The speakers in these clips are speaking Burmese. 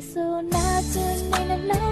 so naturally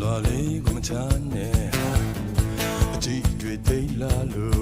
လွာလေးကိုမချမ်းနဲ့အကြည့်တွေတိတ်လာလို့